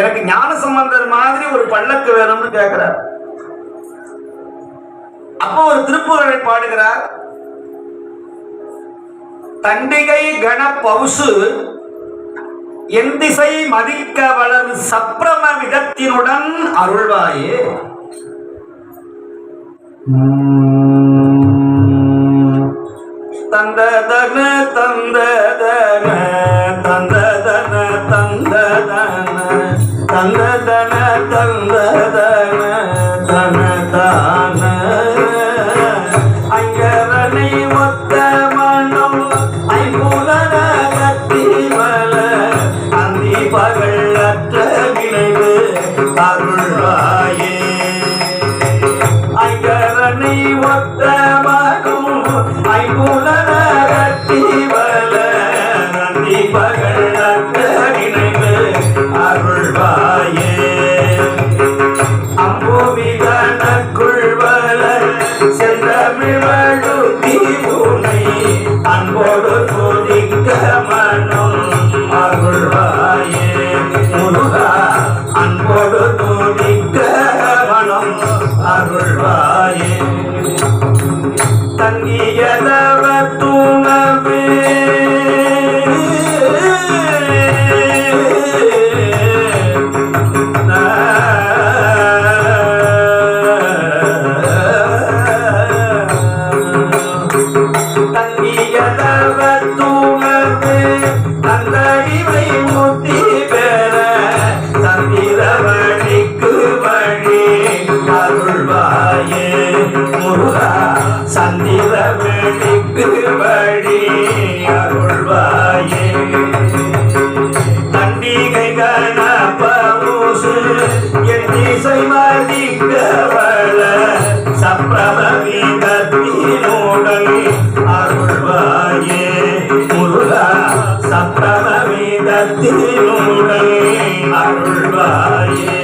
எனக்கு ஞான சம்பந்தர் மாதிரி ஒரு பல்லக்கு வேணும்னு கேட்கிறார் அப்போ ஒரு திருப்புகழை பாடுகிறார். தண்டிகை கண பவுசு என் திசை மதிக்க வளர் சப்ரம விதத்தினுடன் அருள்வாயே. தந்ததன தந்ததன தந்ததன. தந்ததன தந்ததன தனதான. ஐயரனை ஒத்த மனம் ஐம்புலன கத்திவல அந்தி பகல் அற்ற விளைவு அருள்வாயே. ஐயரனை மனம் செந்தமிழழுத்தி உனை அன்போடு துதிக்க மனம் அருள்வாயே முருகா அன்போடு துதிக்க மனம் அருள்வாயே தங்கியதவ அருள்வாயே.